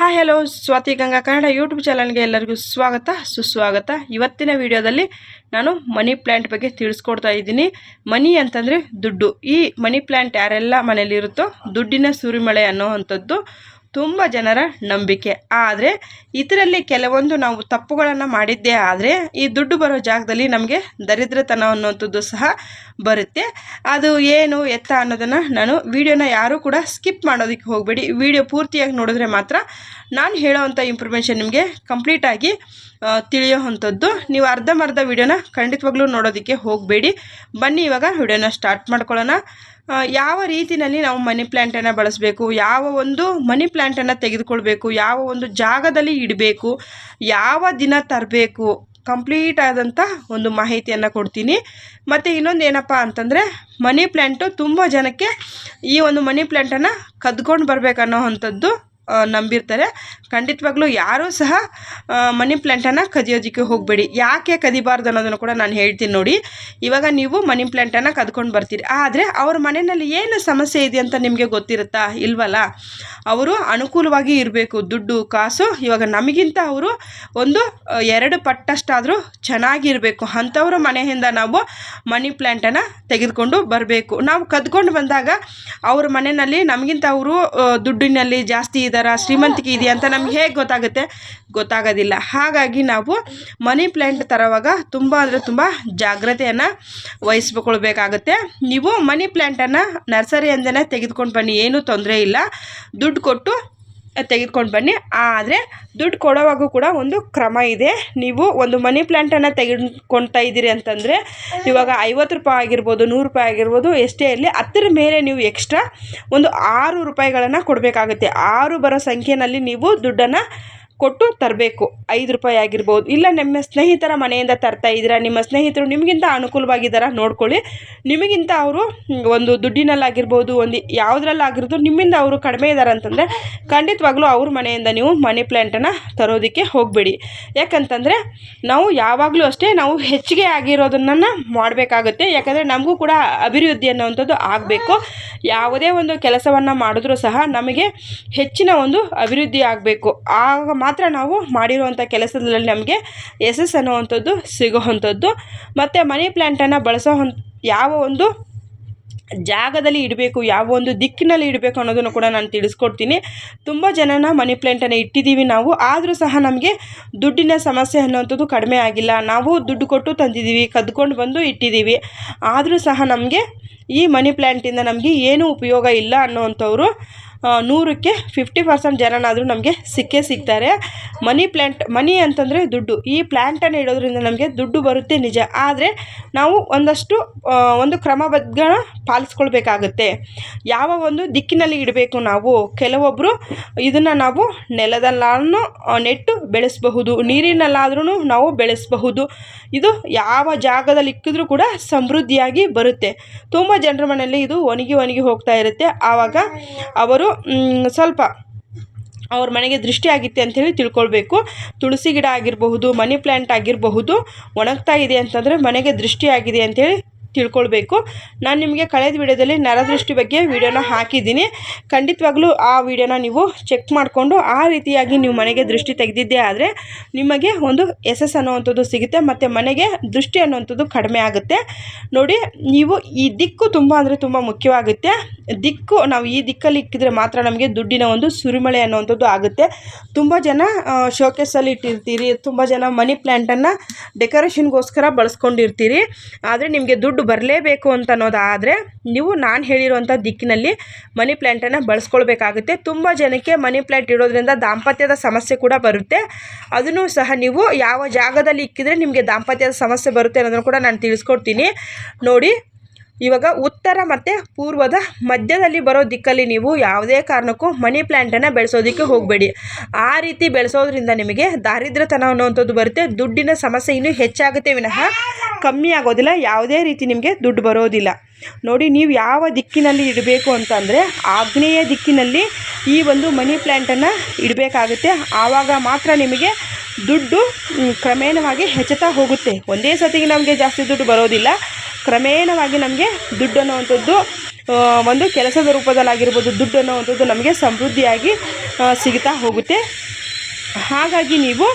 Hi hello Swati Ganga Kannada YouTube ಚಾನಲ್ಗೆ ಎಲ್ಲರಿಗೂ ಸ್ವಾಗತ, ಸುಸ್ವಾಗತ. ಇವತ್ತಿನ ವಿಡಿಯೋದಲ್ಲಿ ನಾನು ಮನಿ ಪ್ಲ್ಯಾಂಟ್ ಬಗ್ಗೆ ತಿಳಿಸ್ಕೊಡ್ತಾ ಇದ್ದೀನಿ. ಮನಿ ಅಂತಂದರೆ ದುಡ್ಡು. ಈ ಮನಿ ಪ್ಲ್ಯಾಂಟ್ ಯಾರೆಲ್ಲ ಮನೇಲಿರುತ್ತೋ ದುಡ್ಡಿನ ಸುರಿಮಳೆ ಅನ್ನೋವಂಥದ್ದು ತುಂಬ ಜನರ ನಂಬಿಕೆ. ಆದರೆ, ಇದರಲ್ಲಿ ಕೆಲವೊಂದು ನಾವು ತಪ್ಪುಗಳನ್ನು ಮಾಡಿದ್ದೇ ಆದರೆ, ಈ ದುಡ್ಡು ಬರೋ ಜಾಗದಲ್ಲಿ ನಮಗೆ ದರಿದ್ರತನ ಅನ್ನುವಂಥದ್ದು ಸಹ ಬರುತ್ತೆ. ಅದು ಏನು ಎತ್ತ ಅನ್ನೋದನ್ನು ನಾನು ವಿಡಿಯೋನ ಯಾರೂ ಕೂಡ ಸ್ಕಿಪ್ ಮಾಡೋದಕ್ಕೆ ಹೋಗಬೇಡಿ. ವಿಡಿಯೋ ಪೂರ್ತಿಯಾಗಿ ನೋಡಿದ್ರೆ ಮಾತ್ರ ನಾನು ಹೇಳೋವಂಥ ಇನ್ಫಾರ್ಮೇಷನ್ ನಿಮಗೆ ಕಂಪ್ಲೀಟಾಗಿ ತಿಳಿಯೋ ಅಂಥದ್ದು. ನೀವು ಅರ್ಧಂಬರ್ಧ ವಿಡಿಯೋನ ಖಂಡಿತವಾಗ್ಲೂ ನೋಡೋದಕ್ಕೆ ಹೋಗಬೇಡಿ. ಬನ್ನಿ ಇವಾಗ ವಿಡಿಯೋನ ಸ್ಟಾರ್ಟ್ ಮಾಡ್ಕೊಳ್ಳೋಣ. ಯಾವ ರೀತಿಯಲ್ಲಿ ನಾವು ಮನಿ ಪ್ಲ್ಯಾಂಟನ್ನು ಬಳಸಬೇಕು, ಯಾವ ಒಂದು ಮನಿ ಪ್ಲ್ಯಾಂಟನ್ನು ತೆಗೆದುಕೊಳ್ಬೇಕು, ಯಾವ ಒಂದು ಜಾಗದಲ್ಲಿ ಇಡಬೇಕು, ಯಾವ ದಿನ ತರಬೇಕು ಕಂಪ್ಲೀಟ್ ಆದಂಥ ಒಂದು ಮಾಹಿತಿಯನ್ನು ಕೊಡ್ತೀನಿ. ಮತ್ತು ಇನ್ನೊಂದು ಏನಪ್ಪ ಅಂತಂದರೆ ಮನಿ ಪ್ಲ್ಯಾಂಟು ತುಂಬ ಜನಕ್ಕೆ ಈ ಒಂದು ಮನಿ ಪ್ಲ್ಯಾಂಟನ್ನು ಕದ್ಕೊಂಡು ಬರಬೇಕನ್ನೋ ಅಂಥದ್ದು ನಂಬಿರ್ತಾರೆ. ಖಂಡಿತವಾಗ್ಲೂ ಯಾರೂ ಸಹ ಮನಿ ಪ್ಲ್ಯಾಂಟನ್ನು ಕದಿಯೋದಕ್ಕೆ ಹೋಗಬೇಡಿ. ಯಾಕೆ ಕದಿಬಾರ್ದು ಅನ್ನೋದನ್ನು ಕೂಡ ನಾನು ಹೇಳ್ತೀನಿ ನೋಡಿ. ಇವಾಗ ನೀವು ಮನಿ ಪ್ಲ್ಯಾಂಟನ್ನು ಕದ್ಕೊಂಡು ಬರ್ತೀರಿ. ಆದರೆ ಅವ್ರ ಮನೆಯಲ್ಲಿ ಏನು ಸಮಸ್ಯೆ ಇದೆ ಅಂತ ನಿಮಗೆ ಗೊತ್ತಿರುತ್ತಾ? ಇಲ್ವಲ್ಲ? ಅವರು ಅನುಕೂಲವಾಗಿ ಇರಬೇಕು. ದುಡ್ಡು, ಕಾಸು, ಇವಾಗ ನಮಗಿಂತ ಅವರು ಒಂದು ಎರಡು ಪಟ್ಟಷ್ಟಾದರೂ ಚೆನ್ನಾಗಿರಬೇಕು. ಅಂಥವ್ರ ಮನೆಯಿಂದ ನಾವು ಮನಿ ಪ್ಲ್ಯಾಂಟನ್ನು ತೆಗೆದುಕೊಂಡು ಬರಬೇಕು. ನಾವು ಕದ್ಕೊಂಡು ಬಂದಾಗ ಅವ್ರ ಮನೆಯಲ್ಲಿ ನಮಗಿಂತ ಅವರು ದುಡ್ಡಿನಲ್ಲಿ ಜಾಸ್ತಿ ಇದ್ದಾರಾ ಶ್ರೀಮಂತಿಕೆ ಇದೆಯಾ ಅಂತ ನಮ್ಗೆ ಹೇಗೆ ಗೊತ್ತಾಗುತ್ತೆ? ಗೊತ್ತಾಗೋದಿಲ್ಲ. ಹಾಗಾಗಿ ನಾವು ಮನಿ ಪ್ಲ್ಯಾಂಟ್ ತರೋವಾಗ ತುಂಬ ಅಂದರೆ ತುಂಬ ಜಾಗ್ರತೆಯನ್ನು ವಹಿಸ್ಕೊಳ್ಬೇಕಾಗುತ್ತೆ. ನೀವು ಮನಿ ಪ್ಲ್ಯಾಂಟನ್ನು ನರ್ಸರಿಯಿಂದನೇ ತೆಗೆದುಕೊಂಡು ಬನ್ನಿ. ಏನೂ ತೊಂದರೆ ಇಲ್ಲ. ದುಡ್ಡು ಕೊಟ್ಟು ತೆಗೆದುಕೊಂಡು ಬನ್ನಿ. ಆದರೆ ದುಡ್ಡು ಕೊಡೋವಾಗೂ ಕೂಡ ಒಂದು ಕ್ರಮ ಇದೆ. ನೀವು ಒಂದು ಮನಿ ಪ್ಲ್ಯಾಂಟನ್ನು ತೆಗೆದುಕೊಳ್ತಾ ಇದ್ದೀರಿ ಅಂತಂದರೆ ಇವಾಗ ಐವತ್ತು ರೂಪಾಯಿ ಆಗಿರ್ಬೋದು, ನೂರು ರೂಪಾಯಿ ಆಗಿರ್ಬೋದು, ಎಷ್ಟೇ ಇರಲಿ ಹತ್ತರ ಮೇಲೆ ನೀವು ಎಕ್ಸ್ಟ್ರಾ ಒಂದು ಆರು ರೂಪಾಯಿಗಳನ್ನು ಕೊಡಬೇಕಾಗುತ್ತೆ. ಆರು ಬರೋ ಸಂಖ್ಯೆಯಲ್ಲಿ ನೀವು ದುಡ್ಡನ್ನು ಕೊಟ್ಟು ತರಬೇಕು. ಐದು ರೂಪಾಯಿ ಆಗಿರ್ಬೋದು. ಇಲ್ಲ ನಿಮ್ಮ ಸ್ನೇಹಿತರ ಮನೆಯಿಂದ ತರ್ತಾ ಇದ್ದೀರಾ, ನಿಮ್ಮ ಸ್ನೇಹಿತರು ನಿಮಗಿಂತ ಅನುಕೂಲವಾಗಿದ್ದಾರಾ ನೋಡ್ಕೊಳ್ಳಿ. ನಿಮಗಿಂತ ಅವರು ಒಂದು ದುಡ್ಡಿನಲ್ಲಾಗಿರ್ಬೋದು, ಒಂದು ಯಾವುದ್ರಲ್ಲಾಗಿರೋದು ನಿಮ್ಮಿಂದ ಅವರು ಕಡಿಮೆ ಇದ್ದಾರೆ ಅಂತಂದರೆ ಖಂಡಿತವಾಗ್ಲೂ ಅವ್ರ ಮನೆಯಿಂದ ನೀವು ಮನಿ ಪ್ಲ್ಯಾಂಟನ್ನು ತರೋದಕ್ಕೆ ಹೋಗಬೇಡಿ. ಯಾಕಂತಂದರೆ ನಾವು ಯಾವಾಗಲೂ ಅಷ್ಟೇ ನಾವು ಹೆಚ್ಚಿಗೆ ಆಗಿರೋದನ್ನು ಮಾಡಬೇಕಾಗುತ್ತೆ. ಯಾಕಂದರೆ ನಮಗೂ ಕೂಡ ಅಭಿವೃದ್ಧಿ ಅನ್ನೋವಂಥದ್ದು ಆಗಬೇಕು. ಯಾವುದೇ ಒಂದು ಕೆಲಸವನ್ನು ಮಾಡಿದ್ರೂ ಸಹ ನಮಗೆ ಹೆಚ್ಚಿನ ಒಂದು ಅಭಿವೃದ್ಧಿ ಆಗಬೇಕು. ಆಗ ನಾವು ಮಾಡಿರುವಂಥ ಕೆಲಸದಲ್ಲಿ ನಮಗೆ ಯಶಸ್ಸು ಅನ್ನುವಂಥದ್ದು ಸಿಗೋವಂಥದ್ದು. ಮತ್ತು ಮನಿ ಪ್ಲ್ಯಾಂಟನ್ನು ಬಳಸೋ ಯಾವ ಒಂದು ಜಾಗದಲ್ಲಿ ಇಡಬೇಕು, ಯಾವ ಒಂದು ದಿಕ್ಕಿನಲ್ಲಿ ಇಡಬೇಕು ಅನ್ನೋದನ್ನು ಕೂಡ ನಾನು ತಿಳಿಸ್ಕೊಡ್ತೀನಿ. ತುಂಬ ಜನನ ಮನಿ ಪ್ಲ್ಯಾಂಟನ್ನು ಇಟ್ಟಿದ್ದೀವಿ ನಾವು, ಆದರೂ ಸಹ ನಮಗೆ ದುಡ್ಡಿನ ಸಮಸ್ಯೆ ಅನ್ನೋಂಥದ್ದು ಕಡಿಮೆ ಆಗಿಲ್ಲ. ನಾವು ದುಡ್ಡು ಕೊಟ್ಟು ತಂದಿದ್ದೀವಿ, ಕದ್ಕೊಂಡು ಬಂದು ಇಟ್ಟಿದ್ದೀವಿ. ಆದರೂ ಸಹ ನಮಗೆ ಈ ಮನಿ ಪ್ಲ್ಯಾಂಟಿಂದ ನಮಗೆ ಏನೂ ಉಪಯೋಗ ಇಲ್ಲ ಅನ್ನೋವಂಥವ್ರು ನೂರಕ್ಕೆ ಫಿಫ್ಟಿ ಪರ್ಸೆಂಟ್ ಜನನಾದರೂ ನಮಗೆ ಸಿಕ್ಕೇ ಸಿಗ್ತಾರೆ. ಮನಿ ಪ್ಲ್ಯಾಂಟ್ ಮನಿ ಅಂತಂದರೆ ದುಡ್ಡು. ಈ ಪ್ಲ್ಯಾಂಟನ್ನು ಇಡೋದ್ರಿಂದ ನಮಗೆ ದುಡ್ಡು ಬರುತ್ತೆ ನಿಜ. ಆದರೆ ನಾವು ಒಂದಷ್ಟು ಒಂದು ಕ್ರಮಬದ್ಧ ಪಾಲಿಸ್ಕೊಳ್ಬೇಕಾಗತ್ತೆ. ಯಾವ ಒಂದು ದಿಕ್ಕಿನಲ್ಲಿ ಇಡಬೇಕು ನಾವು? ಕೆಲವೊಬ್ಬರು ಇದನ್ನು ನಾವು ನೆಲದಲ್ಲಾನು ನೆಟ್ಟು ಬೆಳೆಸಬಹುದು. ನೀರಿನಲ್ಲಾದ್ರೂ ನಾವು ಬೆಳೆಸಬಹುದು. ಇದು ಯಾವ ಜಾಗದಲ್ಲಿ ಇಕ್ಕಿದ್ರೂ ಕೂಡ ಸಮೃದ್ಧಿಯಾಗಿ ಬರುತ್ತೆ. ತುಂಬ ಜನರ ಮನೆಯಲ್ಲಿ ಇದು ಒಣಗಿ ಒಣಗಿ ಹೋಗ್ತಾ ಇರುತ್ತೆ. ಆವಾಗ ಅವರು ಸ್ವಲ್ಪ ಅವ್ರ ಮನೆಗೆ ದೃಷ್ಟಿ ಆಗಿತ್ತೆ ಅಂಥೇಳಿ ತಿಳ್ಕೊಳ್ಬೇಕು. ತುಳಸಿ ಗಿಡ ಆಗಿರಬಹುದು, ಮನಿ ಪ್ಲ್ಯಾಂಟ್ ಆಗಿರಬಹುದು, ಒಣಗ್ತಾ ಇದೆ ಅಂತಂದರೆ ಮನೆಗೆ ದೃಷ್ಟಿ ಆಗಿದೆ ಅಂಥೇಳಿ ತಿಳ್ಕೊಳ್ಬೇಕು. ನಾನು ನಿಮಗೆ ಕಳೆದ ವಿಡಿಯೋದಲ್ಲಿ ನರದೃಷ್ಟಿ ಬಗ್ಗೆ ವಿಡಿಯೋನ ಹಾಕಿದ್ದೀನಿ. ಖಂಡಿತವಾಗ್ಲೂ ಆ ವಿಡಿಯೋನ ನೀವು ಚೆಕ್ ಮಾಡಿಕೊಂಡು ಆ ರೀತಿಯಾಗಿ ನೀವು ಮನೆಗೆ ದೃಷ್ಟಿ ತೆಗೆದಿದ್ದೇ ಆದರೆ ನಿಮಗೆ ಒಂದು ಯಶಸ್ಸು ಅನ್ನುವಂಥದ್ದು ಸಿಗುತ್ತೆ, ಮತ್ತು ಮನೆಗೆ ದೃಷ್ಟಿ ಅನ್ನುವಂಥದ್ದು ಕಡಿಮೆ ಆಗುತ್ತೆ. ನೋಡಿ, ನೀವು ಈ ದಿಕ್ಕು ತುಂಬ ಅಂದರೆ ತುಂಬ ಮುಖ್ಯವಾಗುತ್ತೆ. ದಿಕ್ಕು, ನಾವು ಈ ದಿಕ್ಕಲ್ಲಿ ಇಕ್ಕಿದ್ರೆ ಮಾತ್ರ ನಮಗೆ ದುಡ್ಡಿನ ಒಂದು ಸುರಿಮಳೆ ಅನ್ನುವಂಥದ್ದು ಆಗುತ್ತೆ. ತುಂಬ ಜನ ಶೋಕೇಸಲ್ಲಿ ಇಟ್ಟಿರ್ತೀರಿ, ತುಂಬ ಜನ ಮನಿ ಪ್ಲ್ಯಾಂಟನ್ನು ಡೆಕೋರೇಷನ್ಗೋಸ್ಕರ ಬಳಸ್ಕೊಂಡಿರ್ತೀರಿ. ಆದರೆ ನಿಮಗೆ ದುಡ್ಡು ಬರಲೇಬೇಕು ಅಂತ ಅನ್ನೋದಾದರೆ ನೀವು ನಾನು ಹೇಳಿರುವಂಥ ದಿಕ್ಕಿನಲ್ಲಿ ಮನಿ ಪ್ಲ್ಯಾಂಟನ್ನು ಬಳಸ್ಕೊಳ್ಬೇಕಾಗುತ್ತೆ. ತುಂಬ ಜನಕ್ಕೆ ಮನಿ ಪ್ಲ್ಯಾಂಟ್ ಇಡೋದ್ರಿಂದ ದಾಂಪತ್ಯದ ಸಮಸ್ಯೆ ಕೂಡ ಬರುತ್ತೆ. ಅದನ್ನು ಸಹ ನೀವು ಯಾವ ಜಾಗದಲ್ಲಿ ಇಕ್ಕಿದ್ರೆ ನಿಮಗೆ ದಾಂಪತ್ಯದ ಸಮಸ್ಯೆ ಬರುತ್ತೆ ಅನ್ನೋದನ್ನು ಕೂಡ ನಾನು ತಿಳಿಸ್ಕೊಡ್ತೀನಿ. ನೋಡಿ, ಇವಾಗ ಉತ್ತರ ಮತ್ತು ಪೂರ್ವದ ಮಧ್ಯದಲ್ಲಿ ಬರೋ ದಿಕ್ಕಲ್ಲಿ ನೀವು ಯಾವುದೇ ಕಾರಣಕ್ಕೂ ಮನಿ ಪ್ಲ್ಯಾಂಟನ್ನು ಬೆಳೆಸೋದಕ್ಕೆ ಹೋಗಬೇಡಿ. ಆ ರೀತಿ ಬೆಳೆಸೋದ್ರಿಂದ ನಿಮಗೆ ದಾರಿದ್ರ್ಯತನ ಅನ್ನುವಂಥದ್ದು ಬರುತ್ತೆ. ದುಡ್ಡಿನ ಸಮಸ್ಯೆ ಇನ್ನೂ ಹೆಚ್ಚಾಗುತ್ತೆ ವಿನಃ ಕಮ್ಮಿ ಆಗೋದಿಲ್ಲ, ಯಾವುದೇ ರೀತಿ ನಿಮಗೆ ದುಡ್ಡು ಬರೋದಿಲ್ಲ. ನೋಡಿ, ನೀವು ಯಾವ ದಿಕ್ಕಿನಲ್ಲಿ ಇಡಬೇಕು ಅಂತಂದರೆ, ಆಗ್ನೇಯ ದಿಕ್ಕಿನಲ್ಲಿ ಈ ಒಂದು ಮನಿ ಪ್ಲ್ಯಾಂಟನ್ನು ಇಡಬೇಕಾಗುತ್ತೆ. ಆವಾಗ ಮಾತ್ರ ನಿಮಗೆ ದುಡ್ಡು ಕ್ರಮೇಣವಾಗಿ ಹೆಚ್ಚುತ್ತಾ ಹೋಗುತ್ತೆ. ಒಂದೇ ಸತಿಗೆ ನಮಗೆ ಜಾಸ್ತಿ ದುಡ್ಡು ಬರೋದಿಲ್ಲ. ಕ್ರಮೇಣವಾಗಿ ನಮಗೆ ದುಡ್ಡು ಅನ್ನುವಂಥದ್ದು ಒಂದು ಕೆಲಸದ ರೂಪದಲ್ಲಾಗಿರ್ಬೋದು, ದುಡ್ಡು ಅನ್ನುವಂಥದ್ದು ನಮಗೆ ಸಮೃದ್ಧಿಯಾಗಿ ಸಿಗ್ತಾ ಹೋಗುತ್ತೆ. ಹಾಗಾಗಿ ನೀವು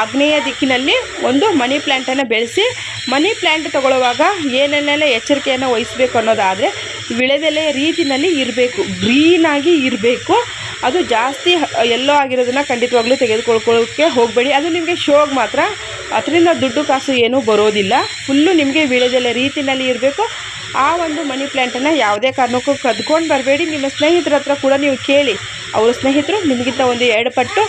ಆಗ್ನೇಯ ದಿಕ್ಕಿನಲ್ಲಿ ಒಂದು ಮನಿ ಪ್ಲ್ಯಾಂಟನ್ನು ಬೆಳೆಸಿ ಮನಿ ಪ್ಲ್ಯಾಂಟ್ ತಗೊಳ್ಳುವಾಗ ಏನೇನೆಲ್ಲ ಎಚ್ಚರಿಕೆಯನ್ನು ವಹಿಸಬೇಕು ಅನ್ನೋದಾದರೆ ವಿಳೆದೆಲೆ ರೀತಿನಲ್ಲಿ ಇರಬೇಕು ಗ್ರೀನಾಗಿ ಇರಬೇಕು. ಅದು ಜಾಸ್ತಿ ಎಲ್ಲೋ ಆಗಿರೋದನ್ನು ಖಂಡಿತವಾಗ್ಲೂ ತೆಗೆದುಕೊಳ್ಕೊಳ್ಳೋಕ್ಕೆ ಹೋಗಬೇಡಿ. ಅದು ನಿಮಗೆ ಶೋಗ್ ಮಾತ್ರ. ಅದರಿಂದ ದುಡ್ಡು ಕಾಸು ಏನೂ ಬರೋದಿಲ್ಲ. ಫುಲ್ಲು ನಿಮಗೆ ವಿಳೆದೆಲೆ ರೀತಿನಲ್ಲಿ ಇರಬೇಕು. ಆ ಒಂದು ಮನಿ ಪ್ಲ್ಯಾಂಟನ್ನು ಯಾವುದೇ ಕಾರಣಕ್ಕೂ ಕದ್ಕೊಂಡು ಬರಬೇಡಿ. ನಿಮ್ಮ ಸ್ನೇಹಿತರ ಹತ್ರ ಕೂಡ ನೀವು ಕೇಳಿ. ಅವ್ರ ಸ್ನೇಹಿತರು, ನಿಮಗಿಂತ ಒಂದು ಎರಡು ಪಟ್ಟು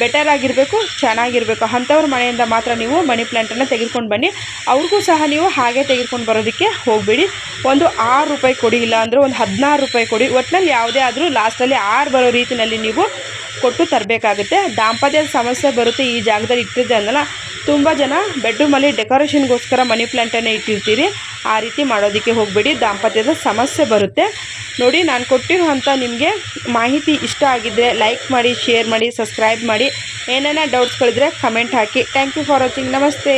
ಬೆಟರ್ ಆಗಿರಬೇಕು, ಚೆನ್ನಾಗಿರಬೇಕು. ಅಂಥವ್ರ ಮನೆಯಿಂದ ಮಾತ್ರ ನೀವು ಮನಿ ಪ್ಲ್ಯಾಂಟನ್ನು ತೆಗೆದುಕೊಂಡು ಬನ್ನಿ. ಅವ್ರಿಗೂ ಸಹ ನೀವು ಹಾಗೆ ತೆಗೆದುಕೊಂಡು ಬರೋದಕ್ಕೆ ಹೋಗಬೇಡಿ. ಒಂದು ಆರು ರೂಪಾಯಿ ಕೊಡಿ ಇಲ್ಲ ಒಂದು ಹದಿನಾರು ರೂಪಾಯಿ ಕೊಡಿ. ಒಟ್ಟಿನಲ್ಲಿ ಯಾವುದೇ ಆದರೂ ಲಾಸ್ಟಲ್ಲಿ ಆರು ಬರೋ ರೀತಿಯಲ್ಲಿ ನೀವು ಕೊಟ್ಟು ತರಬೇಕಾಗುತ್ತೆ. ದಾಂಪತ್ಯದ ಸಮಸ್ಯೆ ಬರುತ್ತೆ ಈ ಜಾಗದಲ್ಲಿ ಇಟ್ಟಿದ್ದೆ ಅಂದಲ್ಲ. ತುಂಬ ಜನ ಬೆಡ್ರೂಮಲ್ಲಿ ಡೆಕೋರೇಷನ್ಗೋಸ್ಕರ ಮನಿ ಪ್ಲ್ಯಾಂಟನ್ನು ಇಟ್ಟಿರ್ತೀರಿ. ಆ ರೀತಿ ಮಾಡೋದಕ್ಕೆ ಹೋಗಬೇಡಿ. ದಾಂಪತ್ಯದ ಸಮಸ್ಯೆ ಬರುತ್ತೆ. ನೋಡಿ, ನಾನು ಕೊಟ್ಟಿರುವಂಥ ನಿಮಗೆ ಮಾಹಿತಿ ಇಷ್ಟ ಆಗಿದ್ದರೆ ಲೈಕ್ ಮಾಡಿ ಶೇರ್ ಮಾಡಿ ಸಬ್ಸ್ಕ್ರೈಬ್ ಮಾಡಿ. ಏನೇನೋ ಡೌಟ್ಸ್ಗಳಿದ್ರೆ ಕಮೆಂಟ್ ಹಾಕಿ. ಥ್ಯಾಂಕ್ ಯು ಫಾರ್ ವಾಚಿಂಗ್ ನಮಸ್ತೆ.